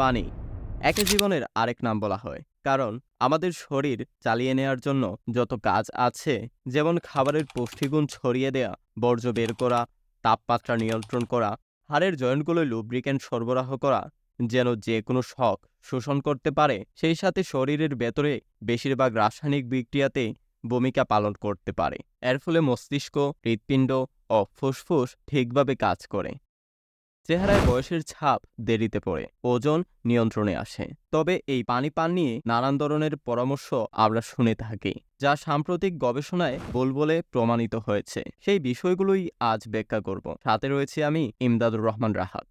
পানি। একে জীবনের আরেক নাম বলা হয়, কারণ আমাদের শরীর চালিয়ে নেওয়ার জন্য যত কাজ আছে, যেমন খাবারের পুষ্টিগুণ ছড়িয়ে দেয়া, বর্জ্য বের করা, তাপমাত্রা নিয়ন্ত্রণ করা, হাড়ের জয়েন্টগুলোয় লুব্রিক্যান্ট সরবরাহ করা, যেন যে কোনো শখ শোষণ করতে পারে, সেই সাথে শরীরের ভেতরে বেশিরভাগ রাসায়নিক বিক্রিয়াতে ভূমিকা পালন করতে পারে। এর ফলে মস্তিষ্ক, হৃৎপিণ্ড ও ফুসফুস ঠিকভাবে কাজ করে। চেহারায় বয়সের ছাপ দেরিতে পড়ে, ওজন নিয়ন্ত্রণে আসে। তবে এই পানি পান নিয়ে নানান ধরনের পরামর্শ আমরা শুনে থাকি, যা সাম্প্রতিক গবেষণায় ভুল বলে প্রমাণিত হয়েছে। সেই বিষয়গুলোই আজ ব্যাখ্যা করব। সাথে রয়েছে আমি ইমদাদুর রহমান রাহাত।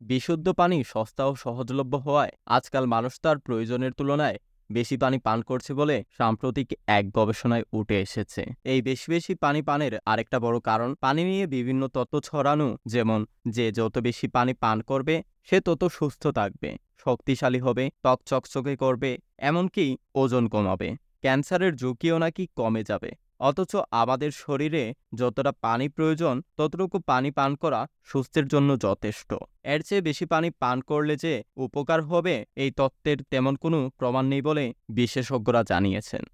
বিশুদ্ধ পানি সস্তা ও সহজলভ্য হওয়ায় আজকাল মানুষ তার প্রয়োজনের তুলনায় বেশি পানি পান করছে বলে সাম্প্রতিক এক গবেষণায় উঠে এসেছে। এই বেশি বেশি পানি পানের আরেকটা বড় কারণ, পানি নিয়ে বিভিন্ন তত্ত্ব ছড়ানো, যেমন যে যত বেশি পানি পান করবে, সে তত সুস্থ থাকবে, শক্তিশালী হবে, ত্বক চকচকে করবে, এমনকি ওজন কমাবে। ক্যান্সারের ঝুঁকিও নাকি কমে যাবে। অথচ আমাদের শরীরে যতটা পানি প্রয়োজন, ততটুকু পানি পান করা সুস্থের জন্য যথেষ্ট। এর চেয়ে বেশি পানি পান করলে যে উপকার হবে, এই তত্ত্বের তেমন কোনো প্রমাণ নেই বলে বিশেষজ্ঞরা জানিয়েছেন।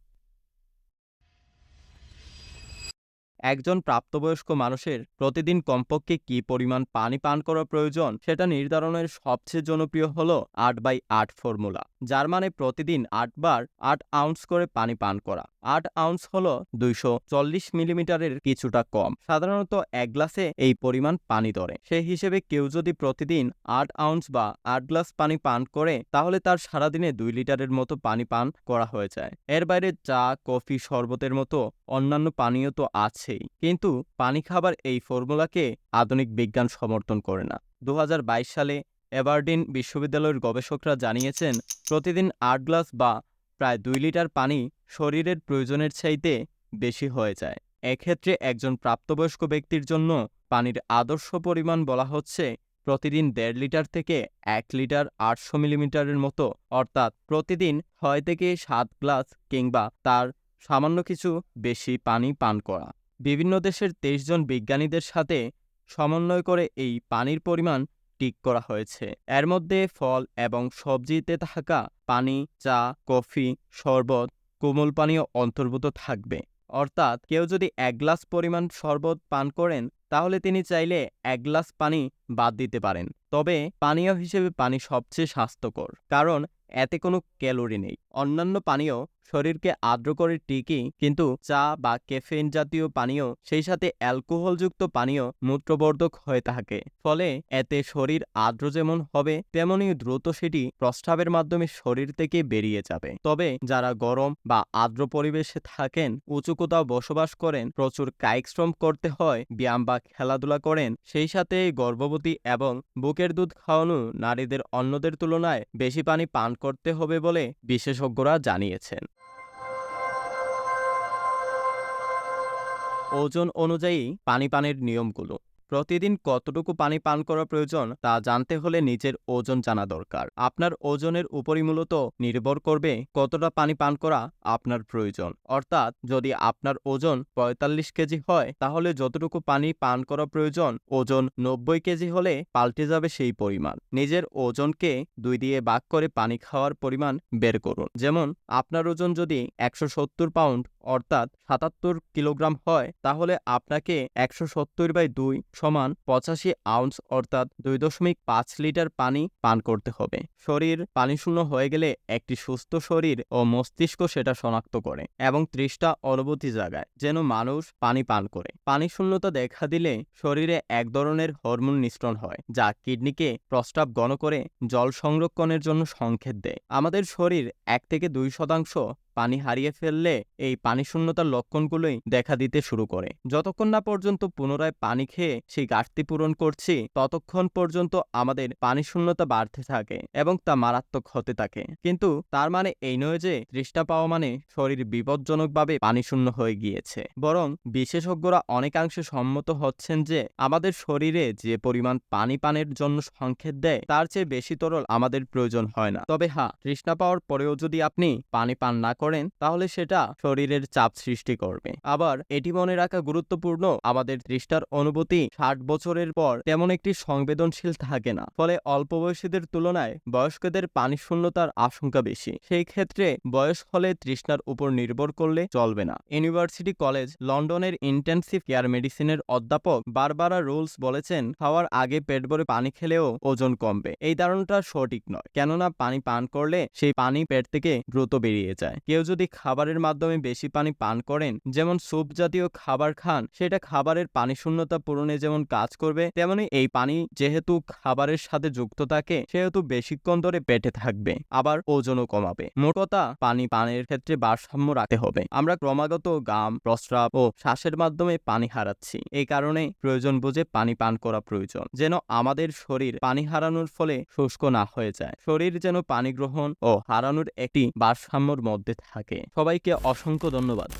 একজন প্রাপ্তবয়স্ক মানুষের প্রতিদিন কমপক্ষে কী পরিমাণ পানি পান করা প্রয়োজন সেটা নির্ধারণের সবচেয়ে জনপ্রিয় হল আট বাই আট ফর্মুলা, যার মানে প্রতিদিন আটবার আট আউন্স করে পানি পান করা। আট আউন্স হল দুইশো চল্লিশ মিলিমিটারের কিছুটা কম। সাধারণত এক গ্লাসে এই পরিমাণ পানি ধরে। সেই হিসেবে কেউ যদি প্রতিদিন আট আউন্স বা আট গ্লাস পানি পান করে, তাহলে তার সারাদিনে দুই লিটারের মতো পানি পান করা হয়ে যায়। এর বাইরে চা, কফি, শরবতের মতো অন্যান্য পানীয় তো আছেই কিন্তু পানি খাবার এই ফর্মুলাকে আধুনিক বিজ্ঞান সমর্থন করে না। দু হাজার বাইশ সালে এভারডিন বিশ্ববিদ্যালয়ের গবেষকরা জানিয়েছেন, প্রতিদিন আট গ্লাস বা প্রায় দুই লিটার পানি শরীরের প্রয়োজনের চাইতে বেশি হয়ে যায়। এক্ষেত্রে একজন প্রাপ্তবয়স্ক ব্যক্তির জন্য পানির আদর্শ পরিমাণ বলা হচ্ছে প্রতিদিন দেড় লিটার থেকে এক লিটার আটশো মিলিমিটারের মতো, অর্থাৎ প্রতিদিন ছয় থেকে সাত গ্লাস কিংবা তার সামান্য কিছু বেশি পানি পান করা। বিভিন্ন দেশের তেইশ জন বিজ্ঞানীদের সাথে সমন্বয় করে এই পানির পরিমাণ ঠিক করা হয়েছে। এর মধ্যে ফল এবং সবজিতে থাকা পানি, চা, কফি, শরবত, কোমল পানীয় অন্তর্ভুক্ত থাকবে। অর্থাৎ কেউ যদি এক গ্লাস পরিমাণ শরবত পান করেন, তাহলে তিনি চাইলে এক গ্লাস পানি বাদ দিতে পারেন। তবে পানীয় হিসেবে পানি সবচেয়ে স্বাস্থ্যকর, কারণ এতে কোনো ক্যালোরি নেই। অন্যান্য পানীয় শরীরকে আর্দ্র করে ঠিকই কিন্তু চা বা ক্যাফেইন জাতীয় পানীয়, সেই সাথে অ্যালকোহলযুক্ত পানীয় মূত্রবর্ধক হয়ে থাকে। ফলে এতে শরীর আর্দ্র যেমন হবে, তেমনি দ্রুত সেটি প্রস্রাবের মাধ্যমে শরীর থেকে বেরিয়ে যাবে। তবে যারা গরম বা আর্দ্র পরিবেশে থাকেন, উঁচু কোথাও বসবাস করেন, প্রচুর কায়িক শ্রম করতে হয়, ব্যায়াম বা খেলাধুলা করেন, সেই সাথে গর্ভবতী এবং বুকের দুধ খাওয়ানো নারীদের অন্যদের তুলনায় বেশি পানি পান করতে হবে বলে বিশেষজ্ঞরা জানিয়েছেন। ওজন অনুযায়ী পানি পানের নিয়মগুলো। প্রতিদিন কতটুকু পানি পান করা প্রয়োজন তা জানতে হলে নিজের ওজন জানা দরকার। আপনার ওজনের উপরই মূলত নির্ভর করবে কতটা পানি পান করা আপনার প্রয়োজন। অর্থাৎ যদি আপনার ওজন ৪৫ কেজি হয়, তাহলে যতটুকু পানি পান করা প্রয়োজন, ওজন নব্বই কেজি হলে পাল্টে যাবে সেই পরিমাণ। নিজের ওজনকে দুই দিয়ে ভাগ করে পানি খাওয়ার পরিমাণ বের করুন। যেমন, আপনার ওজন যদি একশো সত্তর পাউন্ড অর্থাৎ সাতাত্তর কিলোগ্রাম হয়, তাহলে আপনাকে একশো সত্তর বাই দুই সমান পঁচাশি আউন্স অর্থাৎ দুই দশমিক পাঁচ লিটার পানি পান করতে হবে। শরীর পানিশূন্য হয়ে গেলে একটি সুস্থ শরীর ও মস্তিষ্ক সেটা শনাক্ত করে এবং ত্রিশটা অনুভূতি জাগায় যেন মানুষ পানি পান করে। পানি শূন্যতা দেখা দিলে শরীরে এক ধরনের হরমোন নিঃসরণ হয়, যা কিডনিকে প্রস্রাব গণ করে জল সংরক্ষণের জন্য সংকেত দেয়। আমাদের শরীর এক থেকে দুই শতাংশ পানি হারিয়ে ফেললে এই পানি শূন্যতার লক্ষণগুলোই দেখা দিতে শুরু করে। যতক্ষণ না পর্যন্ত পুনরায় পানি খেয়ে সেই ঘাটতি পূরণ করছি, ততক্ষণ পর্যন্ত আমাদের পানি শূন্যতা বাড়তে থাকে এবং তা মারাত্মক হতে থাকে। কিন্তু তার মানে এই নয় যে তৃষ্ণা পাওয়া মানে শরীর বিপজ্জনকভাবে পানি শূন্য হয়ে গিয়েছে। বরং বিশেষজ্ঞরা অনেকাংশে সম্মত হচ্ছেন যে আমাদের শরীরে যে পরিমাণ পানি পানের জন্য সংকেত দেয়, তার চেয়ে বেশি তরল আমাদের প্রয়োজন হয় না। তবে হ্যাঁ তৃষ্ণা পাওয়ার পরেও যদি আপনি পানি পান না করেন, তাহলে সেটা শরীরের চাপ সৃষ্টি করবে। আবার এটি মনে রাখা গুরুত্বপূর্ণ, আমাদের তৃষ্ণার অনুভূতি ষাট বছরের পর তেমন একটি সংবেদনশীল থাকে না। ফলে অল্প বয়সীদের তুলনায় বয়স্কদের পানি শূন্যতার আশঙ্কা বেশি। সেই ক্ষেত্রে বয়স হলে তৃষ্ণার উপর নির্ভর করলে চলবে না। ইউনিভার্সিটি কলেজ, লন্ডনের ইন্টেন্সিভ কেয়ার মেডিসিনের অধ্যাপক বারবারা রুলস বলেছেন, খাওয়ার আগে পেট ভরে পানি খেলেও ওজন কমবে। এই ধারণাটা সঠিক নয়, কেননা পানি পান করলে সেই পানি পেট থেকে দ্রুত বেরিয়ে যায়। কেউ যদি খাবারের মাধ্যমে বেশি পানি পান করেন, যেমন স্যুপ জাতীয় খাবার খান, সেটা খাবারের পানি শূন্যতা পূরণে যেমন কাজ করবে, তেমনি এই পানি যেহেতু খাবারের সাথে যুক্ত থাকে, সেহেতু বেশিক্ষণ ধরে পেটে থাকবে, আবার ওজনও কমাবে। মোট কথা, পানি পানের ক্ষেত্রে ভারসাম্য রাখতে হবে। আমরা ক্রমাগত গাম, প্রস্রাব ও শ্বাসের মাধ্যমে পানি হারাচ্ছি। এই কারণে প্রয়োজন বুঝে পানি পান করা প্রয়োজন, যেন আমাদের শরীর পানি হারানোর ফলে শুষ্ক না হয়ে যায়। শরীর যেন পানি গ্রহণ ও হারানোর একটি ভারসাম্যর মধ্যে থাকে। সবাইকে অসংখ্য ধন্যবাদ।